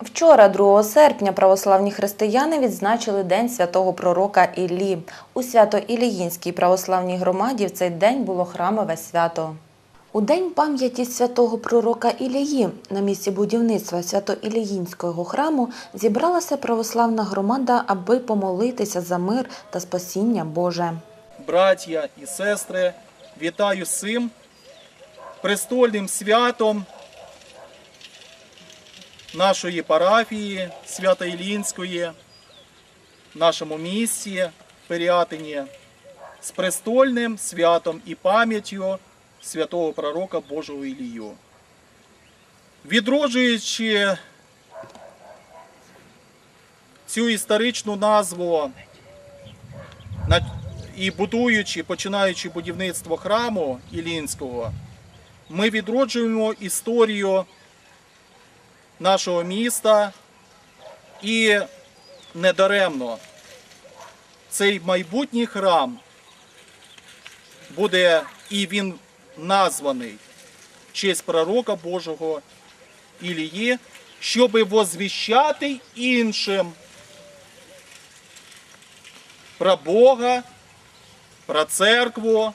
Вчора, 2 серпня, православні християни відзначили День святого пророка Іллі. У Свято-Іліїнській православній громаді в цей день було храмове свято. У день пам'яті святого пророка Ілії на місці будівництва Свято-Іліїнського храму зібралася православна громада, аби помолитися за мир та спасіння Боже. браття і сестри, вітаю цим престольним святом нашої парафії Свято-Ілінської, нашому місті Періатині, з престольним святом і пам'яттю святого пророка Божого Ілію. Відроджуючи цю історичну назву і будуючи, починаючи будівництво храму Ілінського, ми відроджуємо історію нашого міста. І недаремно цей майбутній храм буде і він названий в честь пророка Божого Ілії, щоби возвіщати іншим про Бога, про церкву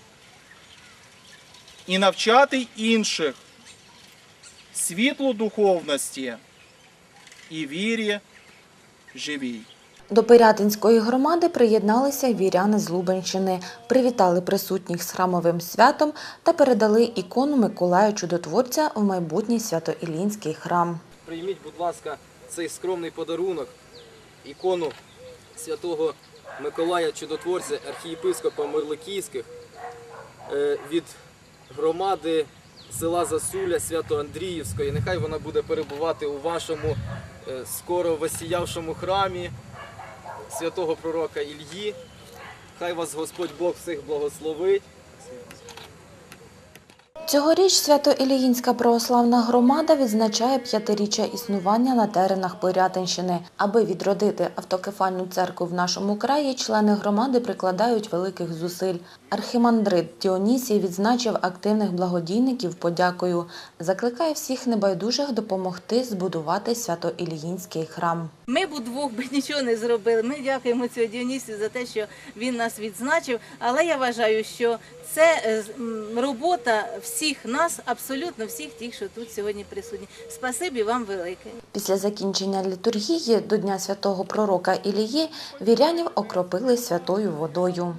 і навчати інших світлу духовності і вірі живій. До Пирятинської громади приєдналися віряни з Лубенщини, привітали присутніх з храмовим святом та передали ікону Миколая Чудотворця в майбутній Свято-Ілінський храм. Прийміть, будь ласка, цей скромний подарунок, ікону святого Миколая Чудотворця, архієпископа Мирликійських е, від громади села Засуля Свято-Андріївської. Нехай вона буде перебувати у вашому е, скоро висіявшому храмі святого пророка Ільї. Хай вас Господь Бог всіх благословить. Цьогоріч Свято-Іліїнська православна громада відзначає п'ятиріччя існування на теренах Пирятинщини. Аби відродити автокефальну церкву в нашому краї, члени громади прикладають великих зусиль. Архімандрит Діонісій відзначив активних благодійників подякою. Закликає всіх небайдужих допомогти збудувати Свято-Іліїнський храм. Ми б удвох би нічого не зробили. Ми дякуємо цього Діонісію за те, що він нас відзначив. Але я вважаю, що це е, робота всіх нас, абсолютно всіх тих, що тут сьогодні присутні. Спасибі вам велике. Після закінчення літургії до Дня святого пророка Ілії вірянів окропили святою водою.